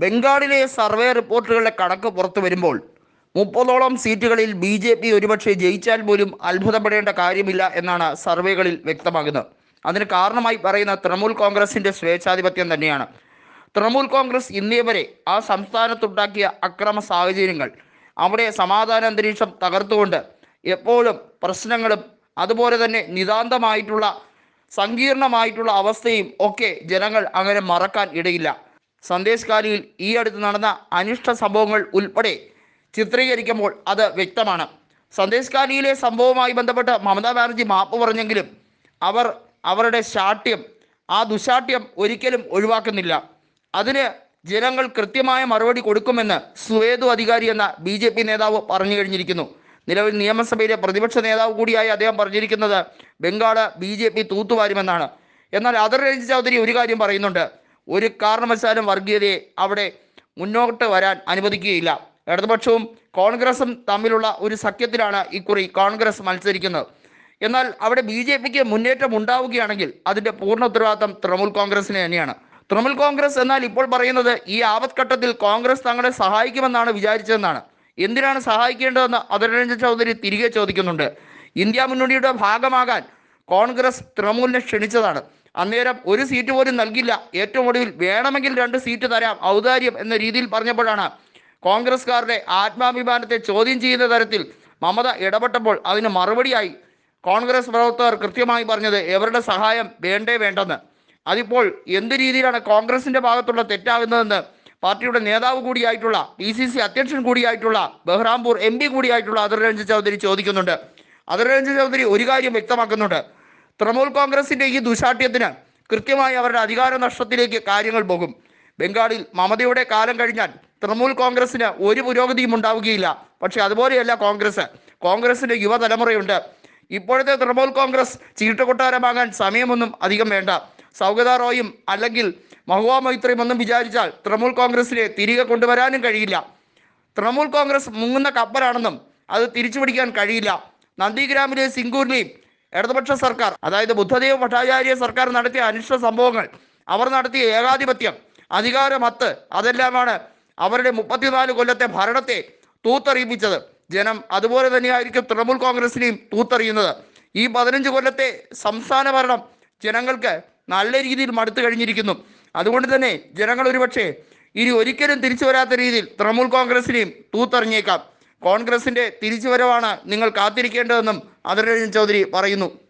ബംഗാളിലെ സർവേ റിപ്പോർട്ടുകളുടെ കണക്ക് പുറത്തു വരുമ്പോൾ മുപ്പതോളം സീറ്റുകളിൽ ബി ജെ പി ഒരുപക്ഷെ ജയിച്ചാൽ പോലും അത്ഭുതപ്പെടേണ്ട കാര്യമില്ല എന്നാണ് സർവേകളിൽ വ്യക്തമാകുന്നത്. അതിന് കാരണമായി പറയുന്ന തൃണമൂൽ കോൺഗ്രസിന്റെ സ്വേച്ഛാധിപത്യം തന്നെയാണ്. തൃണമൂൽ കോൺഗ്രസ് ഇന്നേ വരെ ആ സംസ്ഥാനത്തുണ്ടാക്കിയ അക്രമ സാഹചര്യങ്ങൾ അവിടെ സമാധാന അന്തരീക്ഷം തകർത്തുകൊണ്ട് എപ്പോഴും പ്രശ്നങ്ങളും അതുപോലെ തന്നെ നിതാന്തമായിട്ടുള്ള സങ്കീർണമായിട്ടുള്ള അവസ്ഥയും ഒക്കെ ജനങ്ങൾ അങ്ങനെ മറക്കാൻ ഇടയില്ല. സന്ദേശ് കാലിയിൽ ഈ അടുത്ത് നടന്ന അനിഷ്ട സംഭവങ്ങൾ ഉൾപ്പെടെ ചിത്രീകരിക്കുമ്പോൾ അത് വ്യക്തമാണ്. സന്ദേശകാലിയിലെ സംഭവവുമായി ബന്ധപ്പെട്ട് മമതാ ബാനർജി മാപ്പ് പറഞ്ഞെങ്കിലും അവർ അവരുടെ ശാഠ്യം ആ ദുശാഠ്യം ഒരിക്കലും ഒഴിവാക്കുന്നില്ല. അതിന് ജനങ്ങൾ കൃത്യമായ മറുപടി കൊടുക്കുമെന്ന് സുവേദു അധികാരി എന്ന ബി ജെ പി നേതാവ് പറഞ്ഞു കഴിഞ്ഞിരിക്കുന്നു. നിലവിൽ നിയമസഭയിലെ പ്രതിപക്ഷ നേതാവ് കൂടിയായി അദ്ദേഹം പറഞ്ഞിരിക്കുന്നത് ബംഗാൾ ബി ജെ പി തൂത്തുവാരുമെന്നാണ്. എന്നാൽ അതർ രഞ്ജി ചൗധരി ഒരു കാര്യം പറയുന്നുണ്ട്. ഒരു കാരണവശാലും വർഗീയതയെ അവിടെ മുന്നോട്ട് വരാൻ അനുവദിക്കുകയില്ല. ഇടതുപക്ഷവും കോൺഗ്രസും തമ്മിലുള്ള ഒരു സഖ്യത്തിലാണ് ഇക്കുറി കോൺഗ്രസ് മത്സരിക്കുന്നത്. എന്നാൽ അവിടെ ബി ജെ പിക്ക് മുന്നേറ്റം ഉണ്ടാവുകയാണെങ്കിൽ അതിന്റെ പൂർണ ഉത്തരവാദിത്തം തൃണമൂൽ കോൺഗ്രസിന് തന്നെയാണ്. തൃണമൂൽ കോൺഗ്രസ് എന്നാൽ ഇപ്പോൾ പറയുന്നത് ഈ ആപത്ഘട്ടത്തിൽ കോൺഗ്രസ് തങ്ങളെ സഹായിക്കുമെന്നാണ് വിചാരിച്ചതെന്നാണ്. എന്തിനാണ് സഹായിക്കേണ്ടതെന്ന് അതിരഞ്ജൻ ചൗധരി തിരികെ ചോദിക്കുന്നുണ്ട്. ഇന്ത്യ മുന്നണിയുടെ ഭാഗമാകാൻ കോൺഗ്രസ് തൃണമൂലിനെ ക്ഷണിച്ചതാണ്. അന്നേരം ഒരു സീറ്റ് പോലും നൽകില്ല. ഏറ്റവും ഒടുവിൽ വേണമെങ്കിൽ രണ്ട് സീറ്റ് തരാം. ഔദാര്യം എന്ന രീതിയിൽ പറഞ്ഞപ്പോഴാണ് കോൺഗ്രസ്കാരുടെ ആത്മാഭിമാനത്തെ ചോദ്യം ചെയ്യുന്ന തരത്തിൽ മമത ഇടപെട്ടപ്പോൾ അതിന് മറുപടിയായി കോൺഗ്രസ് പ്രവർത്തകർ കൃത്യമായി പറഞ്ഞത് എവരുടെ സഹായം വേണ്ടേ വേണ്ടെന്ന് അതിപ്പോൾ എന്ത് രീതിയിലാണ് കോൺഗ്രസിന്റെ ഭാഗത്തുള്ള തെറ്റാകുന്നതെന്ന് പാർട്ടിയുടെ നേതാവ് കൂടിയായിട്ടുള്ള പി സി സി അധ്യക്ഷൻ കൂടിയായിട്ടുള്ള ബഹ്റാംപൂർ എം പി കൂടിയായിട്ടുള്ള അതിർ രഞ്ജൻ ചൗധരി ചോദിക്കുന്നുണ്ട്. അതിർ രഞ്ജൻ ചൗധരി ഒരു കാര്യം വ്യക്തമാക്കുന്നുണ്ട്. തൃണമൂൽ കോൺഗ്രസിന്റെ ഈ ദുശാഠ്യത്തിന് കൃത്യമായി അവരുടെ അധികാര നഷ്ടത്തിലേക്ക് കാര്യങ്ങൾ പോകും. ബംഗാളിൽ മമതയുടെ കാലം കഴിഞ്ഞാൽ തൃണമൂൽ കോൺഗ്രസിന് ഒരു പുരോഗതിയും ഉണ്ടാവുകയില്ല. പക്ഷേ അതുപോലെയല്ല കോൺഗ്രസ്. കോൺഗ്രസിന്റെ യുവതലമുറയുണ്ട്. ഇപ്പോഴത്തെ തൃണമൂൽ കോൺഗ്രസ് ചീട്ടുകൊട്ടാരമാകാൻ സമയമൊന്നും അധികം വേണ്ട. സൗഗത റോയും അല്ലെങ്കിൽ മഹുവ മൈത്രിയും ഒന്നും വിചാരിച്ചാൽ തൃണമൂൽ കോൺഗ്രസിനെ തിരികെ കൊണ്ടുവരാനും കഴിയില്ല. തൃണമൂൽ കോൺഗ്രസ് മുങ്ങുന്ന കപ്പലാണെന്നും അത് തിരിച്ചു പിടിക്കാൻ കഴിയില്ല. നന്ദിഗ്രാമിലെ സിംഗൂരിലെയും ഇടതുപക്ഷ സർക്കാർ അതായത് ബുദ്ധദേവ് ഭട്ടാചാര്യ സർക്കാർ നടത്തിയ അനിഷ്ട സംഭവങ്ങൾ. അവർ നടത്തിയ ഏകാധിപത്യം അധികാരമത്ത് അതെല്ലാമാണ് അവരുടെ മുപ്പത്തിനാല് കൊല്ലത്തെ ഭരണത്തെ തൂത്തറിയിപ്പിച്ചത്. ജനം അതുപോലെ തന്നെയായിരിക്കും തൃണമൂൽ കോൺഗ്രസിനെയും തൂത്തറിയുന്നത്. ഈ പതിനഞ്ച് കൊല്ലത്തെ സംസ്ഥാന ഭരണം ജനങ്ങൾക്ക് നല്ല രീതിയിൽ മടുത്തു കഴിഞ്ഞിരിക്കുന്നു. അതുകൊണ്ട് തന്നെ ജനങ്ങൾ ഒരുപക്ഷെ ഇനി ഒരിക്കലും തിരിച്ചു വരാത്ത രീതിയിൽ തൃണമൂൽ കോൺഗ്രസിനെയും തൂത്തറിഞ്ഞേക്കാം. കോൺഗ്രസിന്റെ തിരിച്ചുവരവാണ് നിങ്ങൾ കാത്തിരിക്കേണ്ടതെന്നും അതിരഞ്ജൻ ചൗധരി പറയുന്നു.